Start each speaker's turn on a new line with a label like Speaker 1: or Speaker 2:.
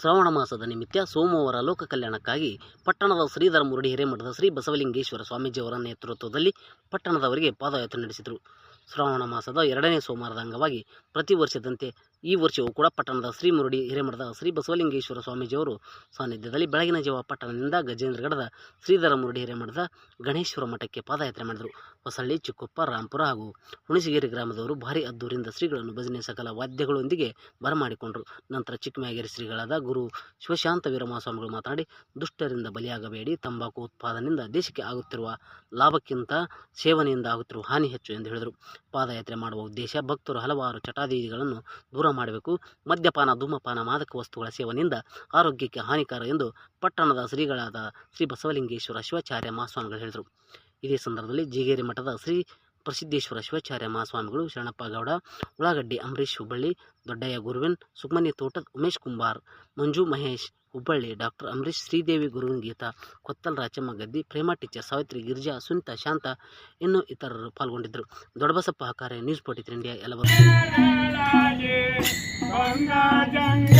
Speaker 1: ಶ್ರಾವಣ ಮಾಸದ ನಿಮಿತ್ತ ಸೋಮವಾರ ಲೋಕ ಕಲ್ಯಾಣಕ್ಕಾಗಿ ಪಟ್ಟಣದ ಶ್ರೀಧರ ಮುರುಡಿ ಹಿರೇಮಠದ ಶ್ರೀ ಬಸವಲಿಂಗೇಶ್ವರ ಸ್ವಾಮೀಜಿಯವರ ನೇತೃತ್ವದಲ್ಲಿ ಪಟ್ಟಣದವರಿಗೆ ಪಾದಯಾತ್ರೆ ನಡೆಸಿದರು. ಶ್ರಾವಣ ಮಾಸದ ಎರಡನೇ ಸೋಮವಾರದ ಅಂಗವಾಗಿ ಪ್ರತಿ ವರ್ಷದಂತೆ ಈ ವರ್ಷವೂ ಕೂಡ ಪಟ್ಟಣದ ಶ್ರೀ ಮುರುಡಿ ಹಿರೇಮಠದ ಶ್ರೀ ಬಸವಲಿಂಗೇಶ್ವರ ಸ್ವಾಮೀಜಿಯವರು ಸಾನ್ನಿಧ್ಯದಲ್ಲಿ ಬೆಳಗಿನ ಜಾವ ಪಟ್ಟಣದಿಂದ ಗಜೇಂದ್ರಗಡದ ಶ್ರೀಧರ ಮುರುಡಿ ಹಿರೇಮಠದ ಗಣೇಶ್ವರ ಮಠಕ್ಕೆ ಪಾದಯಾತ್ರೆ ಮಾಡಿದರು. ಹೊಸಳ್ಳಿ, ಚಿಕ್ಕಪ್ಪ, ರಾಂಪುರ ಹಾಗೂ ಹುಣಸಗಿರಿ ಗ್ರಾಮದವರು ಭಾರಿ ಅದ್ದೂರಿಂದ ಶ್ರೀಗಳನ್ನು ಭಜನೆ ಸಕಲ ವಾದ್ಯಗಳೊಂದಿಗೆ ಬರಮಾಡಿಕೊಂಡರು. ನಂತರ ಚಿಕ್ಕಮ್ಯಾಗೇರಿ ಶ್ರೀಗಳಾದ ಗುರು ಶಿವಶಾಂತ ವೀರಮಹಾಸ್ವಾಮಿಗಳು ಮಾತನಾಡಿ, ದುಷ್ಟರಿಂದ ಬಲಿಯಾಗಬೇಡಿ, ತಂಬಾಕು ಉತ್ಪಾದನೆಯಿಂದ ದೇಶಕ್ಕೆ ಆಗುತ್ತಿರುವ ಲಾಭಕ್ಕಿಂತ ಸೇವನೆಯಿಂದ ಆಗುತ್ತಿರುವ ಹಾನಿ ಹೆಚ್ಚು ಎಂದು ಹೇಳಿದರು. ಪಾದಯಾತ್ರೆ ಮಾಡುವ ಉದ್ದೇಶ ಭಕ್ತರು ಹಲವಾರು ಚಟಾದಿಗಳನ್ನು ದೂರ ಮಾಡಬೇಕು. ಮದ್ಯಪಾನ, ಧೂಮಪಾನ, ಮಾದಕ ವಸ್ತುಗಳ ಸೇವನೆಯಿಂದ ಆರೋಗ್ಯಕ್ಕೆ ಹಾನಿಕಾರ ಎಂದು ಪಟ್ಟಣದ ಶ್ರೀಗಳಾದ ಶ್ರೀ ಬಸವಲಿಂಗೇಶ್ವರ ಶಿವಾಚಾರ್ಯ ಮಹಾಸ್ವಾಮಿಗಳು ಹೇಳಿದರು. ಇದೇ ಸಂದರ್ಭದಲ್ಲಿ ಜಿಗೇರಿ ಮಠದ ಶ್ರೀ ಪ್ರಸಿದ್ದೇಶ್ವರ ಶಿವಾಚಾರ್ಯ ಮಹಾಸ್ವಾಮಿಗಳು ಶರಣಪ್ಪ ಗೌಡ ಉಳ್ಳಾಗಡ್ಡಿ ಅಂಬರೀಶ್ ಹುಬ್ಬಳ್ಳಿ, ದೊಡ್ಡಯ್ಯ ಗುರುವಿನ್ ಸುಬ್ಮನಿ ತೋಟದ ಉಮೇಶ್ ಕುಂಬಾರ್, ಮಂಜು ಮಹೇಶ್ ಹುಬ್ಬಳ್ಳಿ, ಡಾಕ್ಟರ್ ಅಂಬರೀಶ್ ಶ್ರೀದೇವಿ ಗುರುವಿನ ಗೀತಾ, ಕೊತ್ತಲ್ ರಾಚಮ್ಮ ಗದ್ದಿ, ಪ್ರೇಮ ಟೀಚರ್ ಸಾವಿತ್ರಿ ಗಿರಿಜಾ, ಸುನಿತಾ ಶಾಂತ ಇನ್ನೂ ಇತರರು ಪಾಲ್ಗೊಂಡಿದ್ದರು. Doddabasappa Hakare news forty India ಎಲ್ಲ
Speaker 2: ಗಂಗಾ ಜಂಗಮ